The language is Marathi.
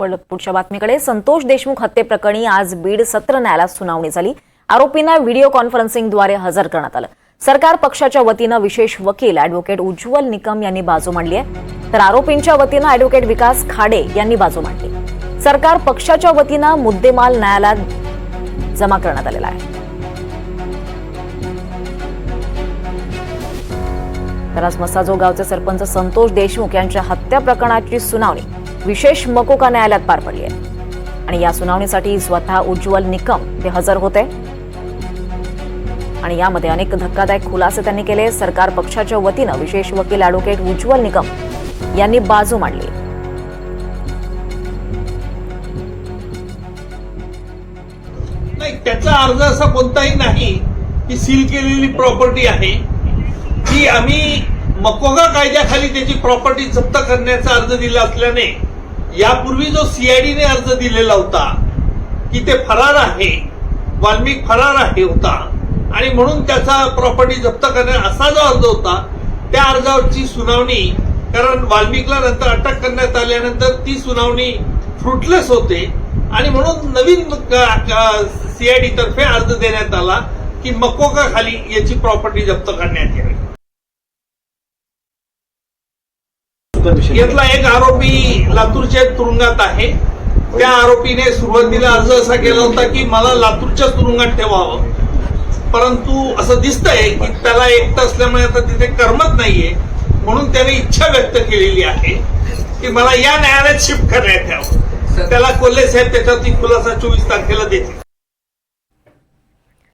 पुढच्या बातमीकडे संतोष देशमुख हत्येप्रकरणी आज बीड सत्र न्यायालयात सुनावणी झाली. आरोपींना व्हिडिओ कॉन्फरन्सिंगद्वारे हजर करण्यात आलं. सरकार पक्षाच्या वतीनं विशेष वकील अॅडव्होकेट उज्ज्वल निकम यांनी बाजू मांडली आहे. तर आरोपींच्या वतीनं अॅडव्होकेट विकास खाडे यांनी बाजू मांडली. सरकार पक्षाच्या वतीनं मुद्देमाल न्यायालयात जमा करण्यात आलेला आहे. तर आज मसाजो गावचे सरपंच संतोष देशमुख यांच्या हत्या प्रकरणाची सुनावणी. विशेष मकोका न्यायालयात पार पडली आहे. आणि या सुनावणीसाठी स्वतः उज्ज्वल निकम ते हजर होते. आणि यामध्ये अनेक धक्कादायक खुलासे त्यांनी केले. सरकार पक्षाच्या वतीनं विशेष वकील अॅडव्होकेट उज्ज्वल निकम यांनी बाजू मांडली. नाही त्याचा अर्ज असा कोणताही नाही की सील केलेली प्रॉपर्टी आहे. की आम्ही मकोगा कायद्याखाली त्याची प्रॉपर्टी जप्त करण्याचा अर्ज दिला असल्याने यापूर्वी जो सीआयडीने अर्ज दिलेला होता की ते फरार आहे वाल्मिक फरार आहे होता आणि म्हणून त्याचा प्रॉपर्टी जप्त करण्या असा जो अर्ज होता त्या अर्जावरची सुनावणी कारण वाल्मिकला नंतर अटक करण्यात आल्यानंतर ती सुनावणी फ्रुटलेस होते आणि म्हणून नवीन सीआयडी तर्फे अर्ज देण्यात आला की मकोका खाली याची प्रॉपर्टी जप्त करण्यात यावी. यातला एक आरोपी लातूरच्या तुरुंगात आहे. त्या आरोपीने सुरुवातीला अर्ज असा केला होता की मला लातूरच्या तुरुंगात ठेवावं. परंतु असं दिसतंय की त्याला एकटं असल्यामुळे आता तिथे करमत नाहीये. म्हणून त्याने इच्छा व्यक्त केलेली आहे की मला या न्यायालयात शिफ्ट करण्यात यावं त्याला कोल्हे साहेब त्याच्यावरती खुलासा चोवीस तारखेला देतील.